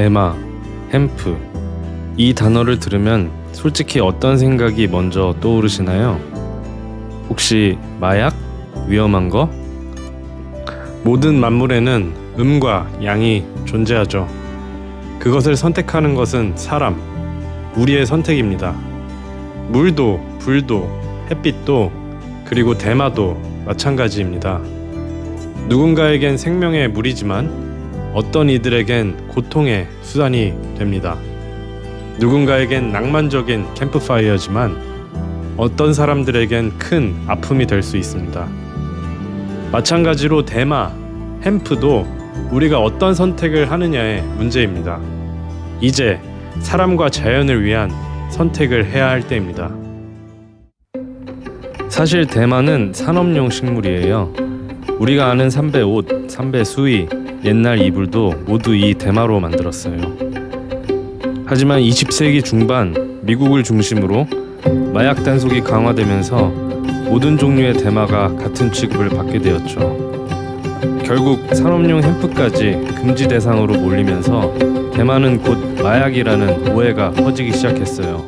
대마, 햄프. 이 단어를 들으면 솔직히 어떤 생각이 먼저 떠오르시나요? 혹시 마약? 위험한 거? 모든 만물에는 음과 양이 존재하죠. 그것을 선택하는 것은 사람, 우리의 선택입니다. 물도, 불도, 햇빛도, 그리고 대마도 마찬가지입니다. 누군가에겐 생명의 물이지만 어떤 이들에겐 고통의 수단이 됩니다. 누군가에겐 낭만적인 캠프파이어지만 어떤 사람들에겐 큰 아픔이 될 수 있습니다. 마찬가지로 대마, 햄프도 우리가 어떤 선택을 하느냐의 문제입니다. 이제 사람과 자연을 위한 선택을 해야 할 때입니다. 사실 대마는 산업용 식물이에요. 우리가 아는 삼배 옷, 삼배 수의, 옛날 이불도 모두 이 대마로 만들었어요. 하지만 20세기 중반 미국을 중심으로 마약 단속이 강화되면서 모든 종류의 대마가 같은 취급을 받게 되었죠. 결국 산업용 햄프까지 금지 대상으로 몰리면서 대마는 곧 마약이라는 오해가 퍼지기 시작했어요.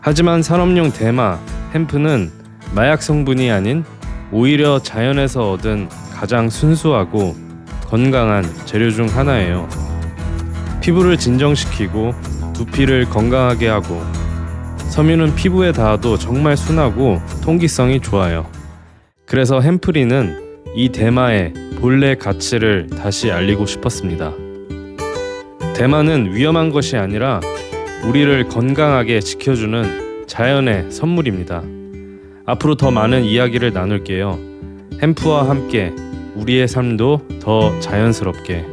하지만 산업용 대마, 햄프는 마약 성분이 아닌 오히려 자연에서 얻은 가장 순수하고 건강한 재료 중 하나예요. 피부를 진정시키고 두피를 건강하게 하고 섬유는 피부에 닿아도 정말 순하고 통기성이 좋아요. 그래서 햄프리는 이 대마의 본래 가치를 다시 알리고 싶었습니다. 대마는 위험한 것이 아니라 우리를 건강하게 지켜주는 자연의 선물입니다. 앞으로 더 많은 이야기를 나눌게요. 햄프와 함께 우리의 삶도 더 자연스럽게